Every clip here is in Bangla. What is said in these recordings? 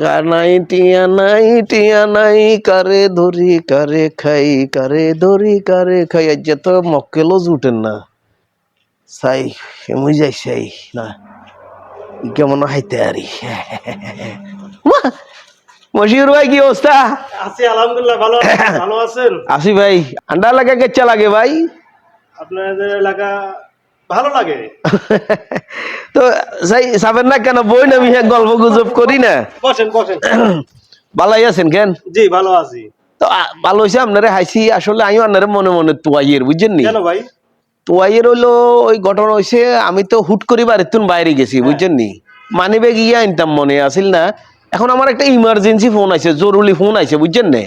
নাই টিয়া নাই টিয়া নাই কারে ধরি কারে খাই কারে ধরি কারে খাই। আজ তো মক্কেলও জুটেন না। সাই এমনি যাই সাই না। কেমন হাইতে আরি। মশিউর ভাই কি অবস্থা? আছি আলহামদুলিল্লাহ ভালো ভালো আছেন? আসি ভাই আন্ডা লাগা কেচ্ছা লাগে ভাই? আপনাদের এলাকা ভালো লাগে। তো সাই সাবেন না কেন? বই না আমি গল্প গুজব করি না। বসেন বসেন। ভালাই আছেন কেন? জি ভালো আছি। তো ভালো হয়েছে আপনারে হাসি আসলে আমি আপনারে মনে মনে তোয়াইয়ের বুঝছেন নি? কেন ভাই? তোয়াইয়ের হইল ওই ঘটনা হয়েছে আমি তো হুট করি বাড়ির বাইরে গেছি বুঝছেন নি? মানি ব্যাগ ইয়ে আনতাম মনে আসিল না? এখন আমার একটা ইমার্জেন্সি ফোন আছে জরুরি ফোন আছে বুঝছেন না?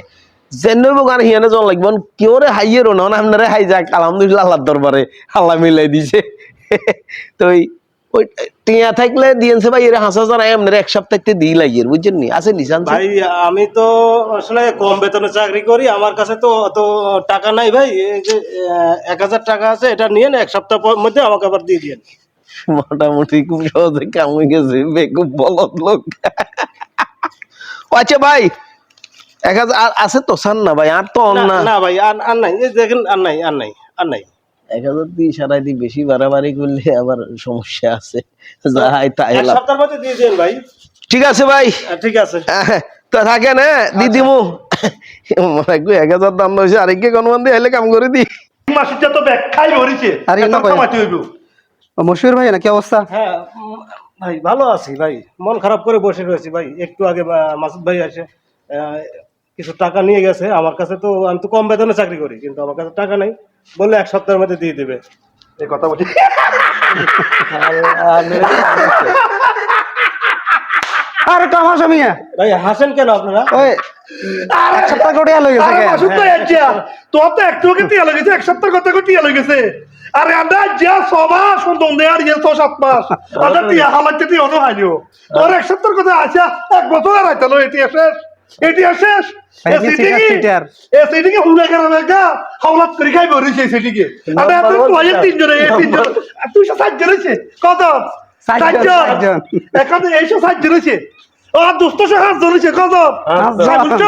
যেন গান হিয়ানে জন আপনারে হাই যাক আলহামদুলিল্লাহ আল্লাহর দরবারে আল্লাহ মিলাই দিছে। তো ওই ওই টিয়া থাকলে দিয়েছে ভাই এর হাঁস হাজার আপনার এক সপ্তাহতে দিই লাগিয়ে বুঝছেন নি? আছে নিশান ভাই আমি তো আসলে কম বেতনে চাকরি করি আমার কাছে তো অত টাকা নাই ভাই এই যে আহ, এক হাজার টাকা আছে এটা নিয়ে এক সপ্তাহ পর- মধ্যে আমাকে আবার দিয়ে মোটামুটি খুব সহজে কামে গেছে বেকুব বলদ লোক। আচ্ছা ভাই এক হাজার আর আছে তো সান না ভাই আর তো অন না না। না ভাই আর আর নাই এই দেখেন আর নাই আর নাই আর নাই। এক হাজার দিয়ে সারাই দিয়ে বেশি বাড়াবাড়ি করলে আবার সমস্যা আছে। যাই তাই এক। সপ্তাহের মধ্যে দিয়ে দিন ভাই। ঠিক আছে ভাই। ঠিক আছে। আহ, তো থাকেন হ্যাঁ দিদিমু মনে করি এক হাজার দাম হয়েছে আরেককে গণমান দিয়ে হলে কাম করে দি। মাসিটা তো ব্যাখ্যাই ভরিছে আরে না ভাই। মশিউর ভাই নাকি অবস্থা? হ্যাঁ ভাই ভালো আছি ভাই। মন খারাপ করে বসে রয়েছি ভাই। একটু আগে মাসুদ ভাই আসে আহ, কিছু টাকা নিয়ে গেছে আমার কাছে তো আমি তো কম বেতনে চাকরি করি কিন্তু আমার কাছে টাকা নাই। বললে এক সপ্তাহের মধ্যে দিয়ে দেবে। এই কথা বলি। আরে আমি ভাই হাসেন কেন আপনারা? ওই এক সপ্তাহ করে লই গেছে আচ্ছা তো একটু লেগেছে এক সপ্তাহ কথা করে টিয়া লেগেছে। আরে আমরা যা ছ মাস সুন্দর দেয় আর ইয়ে ছ সাত মাস। আমরা টিয়া হালাইতে টিয়া অন্য হয়নিও তোর এক সপ্তাহের কথা আছে এক বছর আর আইতালো এটি শেষ। এটি শেষ। ভাই, কি সিটার, সিটার? সেটিকে হুড়া কেন গা হাওলাত করে খাই বরিছে সেটিকে আমরা এত তোয়াই তিনজনে এই তুই সব কত। এখন এইসব হাত ধরেছে কত?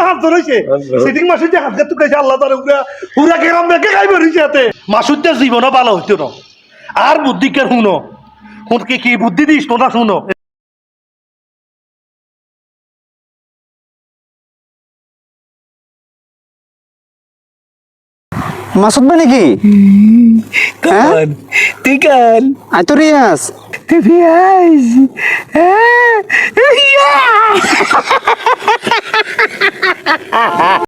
হাত ধরেছে সিটিং মাসুদ যে হাত গাত আল্লাহ তার উড়া উড়া গেরাম দেখে খাই মাসুদ জীবনও ভালো হইতো না। আর বুদ্ধি কে শুনো? শুনকে কি বুদ্ধি দিস তোরা শুনো। মাসুদ ভাই নাকি হ্যাঁ তুই কান আই তো রিয়াস তুই হ্যাঁ